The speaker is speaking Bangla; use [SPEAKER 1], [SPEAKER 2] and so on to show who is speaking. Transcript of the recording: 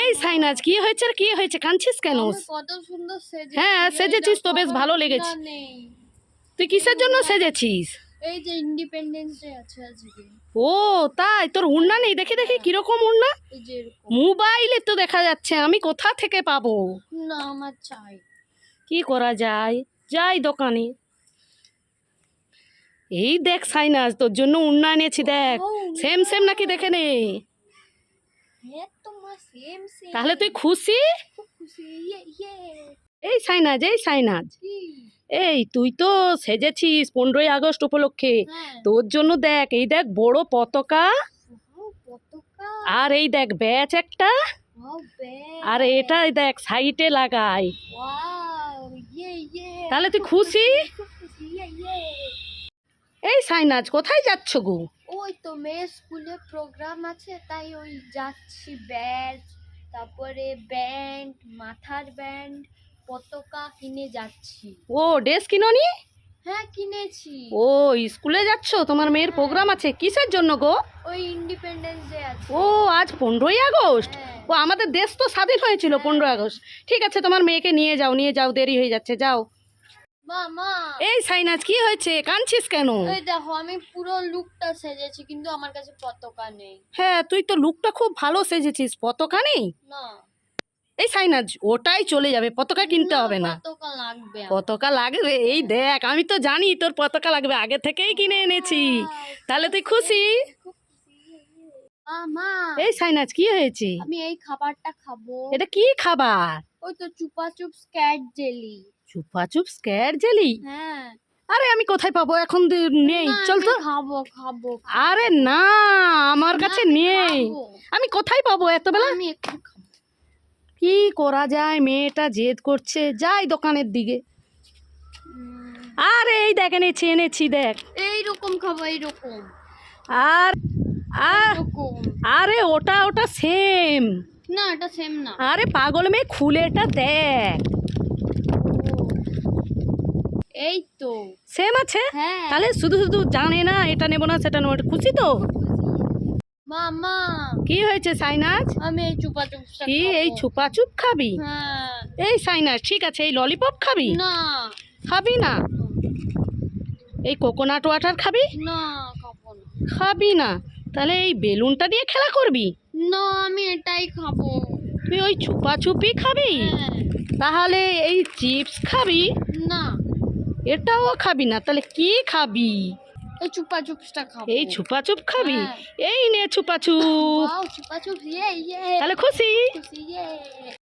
[SPEAKER 1] এই সাইনাজ কি হয়েছে আর কি হয়েছে? কাঁদছিস কেন?
[SPEAKER 2] কত সুন্দর সেজেছি
[SPEAKER 1] হ্যাঁ, সেজেছিস তো বেশ ভালো লেগেছে। তুই কিসের জন্য সেজেছিস?
[SPEAKER 2] এই যে ইন্ডিপেন্ডেন্স ডে আছে আজকে।
[SPEAKER 1] ও তাই? তোর উড়না নেই? দেখি দেখি কীরকম উড়না? মোবাইলে তো দেখা যাচ্ছে আমি কোথা থেকে পাবো?
[SPEAKER 2] না আমার চাই।
[SPEAKER 1] কি করা যায়? যাই দোকানে। এই দেখ সাইনাজ তোর জন্য উন্না এনেছি দেখ। সেম সেম নাকি দেখে নে। তাহলে তুই খুশি?
[SPEAKER 2] ইয়ে ইয়ে।
[SPEAKER 1] এই সাইনাজ এই সাইনাজ। এই তুই তো সেজেছিস পনেরোই আগস্ট উপলক্ষে।
[SPEAKER 2] হ্যাঁ।
[SPEAKER 1] তোর জন্য দেখ এই দেখ বড় পতাকা। আর এই দেখ ব্যাচ একটা। আর এটাই দেখ সাইটে লাগাই।
[SPEAKER 2] ইয়ে
[SPEAKER 1] তাহলে তুই খুশি? এই সাইনাজ কোথায় যাচ্ছ গো?
[SPEAKER 2] ওই তো মেয়ে স্কুলে প্রোগ্রাম আছে তাই ওই যাচ্ছি ব্যাজ তারপরে ব্যান্ড মাথার ব্যান্ড পতাকা কিনে যাচ্ছি।
[SPEAKER 1] ও ড্রেস কিনোনি?
[SPEAKER 2] হ্যাঁ কিনেছি।
[SPEAKER 1] ও স্কুলে যাচ্ছ? তোমার মেয়ের প্রোগ্রাম আছে? কিসের জন্য গো?
[SPEAKER 2] ওই ইন্ডিপেন্ডেন্স ডে আছে।
[SPEAKER 1] ও আজ পনেরোই আগস্ট?
[SPEAKER 2] হ্যাঁ।
[SPEAKER 1] ও আমাদের দেশ তো স্বাধীন হয়েছিল পনেরোই আগস্ট। ঠিক আছে তোমার মেয়েকে নিয়ে যাও নিয়ে যাও দেরি হয়ে যাচ্ছে যাও। এই সাইনাজ কি হয়েছে? কাঁদছিস কেন?
[SPEAKER 2] এই দেখো আমি পুরো লুকটা সেজেছি কিন্তু আমার কাছে পতাকা নেই।
[SPEAKER 1] হ্যাঁ তুই তো লুকটা খুব ভালো সেজেছিস। পতাকা নেই?
[SPEAKER 2] না।
[SPEAKER 1] এই সাইনাজ ওটাই চলে যাবে। পতাকা কিনতে হবে না।
[SPEAKER 2] পতাকা লাগবে
[SPEAKER 1] পতাকা লাগবে? এই দেখ আমি তো জানি তোর পতাকা লাগবে। আগে থেকেই কিনে এনেছি। তাহলে তুই খুশি? এই সাইনাজ কি হয়েছে?
[SPEAKER 2] আমি এই খাবারটা খাব।
[SPEAKER 1] এটা কি খাবার?
[SPEAKER 2] ওই তো চুপা চুপ স্ক্যাট জেলি
[SPEAKER 1] চুপাচুপ স্ক্যার জেলি
[SPEAKER 2] হ্যাঁ।
[SPEAKER 1] আরে আমি কোথায় পাবো? এখন নেই। চল তো।
[SPEAKER 2] খাব খাব
[SPEAKER 1] আরে না আমার কাছে নেই। আমি কোথায় পাবো এত বেলা
[SPEAKER 2] আমি
[SPEAKER 1] কি করা যায়? মেয়েটা জেদ করছে। যাই দোকানের দিকে। আরে এই দেখ এনেছি এনেছি দেখ।
[SPEAKER 2] এইরকম খাব এইরকম।
[SPEAKER 1] আর আর আরে ওটা ওটা সেম
[SPEAKER 2] না এটা সেম না।
[SPEAKER 1] আরে পাগল মেয়ে খুলে এটা দেখ।
[SPEAKER 2] এই তো।
[SPEAKER 1] সেম আছে?
[SPEAKER 2] হ্যাঁ।
[SPEAKER 1] তাহলে শুধু শুধু জানে না এটা নেব না সেটা নেব। খুশি তো?
[SPEAKER 2] মামা।
[SPEAKER 1] কি হয়েছে সাইনাজ?
[SPEAKER 2] আমি এই চুপা চুপ
[SPEAKER 1] কি এই ছুপাচুপ খাবি?
[SPEAKER 2] হ্যাঁ।
[SPEAKER 1] এই সাইনাজ ঠিক আছে এই ললিপপ খাবি?
[SPEAKER 2] না।
[SPEAKER 1] খাবি না? এই কোকোনাট ওয়াটার খাবি?
[SPEAKER 2] না খাব না।
[SPEAKER 1] খাবি না। তাহলে এই বেলুনটা দিয়ে খেলা করবি?
[SPEAKER 2] না আমি এটাই খাব।
[SPEAKER 1] তুই ওই ছুপাছুপি খাবি?
[SPEAKER 2] হ্যাঁ।
[SPEAKER 1] তাহলে এই চিপস খাবি?
[SPEAKER 2] না।
[SPEAKER 1] এটাও খাবি না তাহলে কি খাবি?
[SPEAKER 2] এই চুপা চুপসটা খাব।
[SPEAKER 1] এই ছুপাচুপ খাবি?
[SPEAKER 2] হ্যাঁ।
[SPEAKER 1] এই নে চুপা
[SPEAKER 2] চুপ চুপা চুপ ইয়ে ইয়ে।
[SPEAKER 1] তাহলে খুশি?
[SPEAKER 2] খুশি ইয়ে।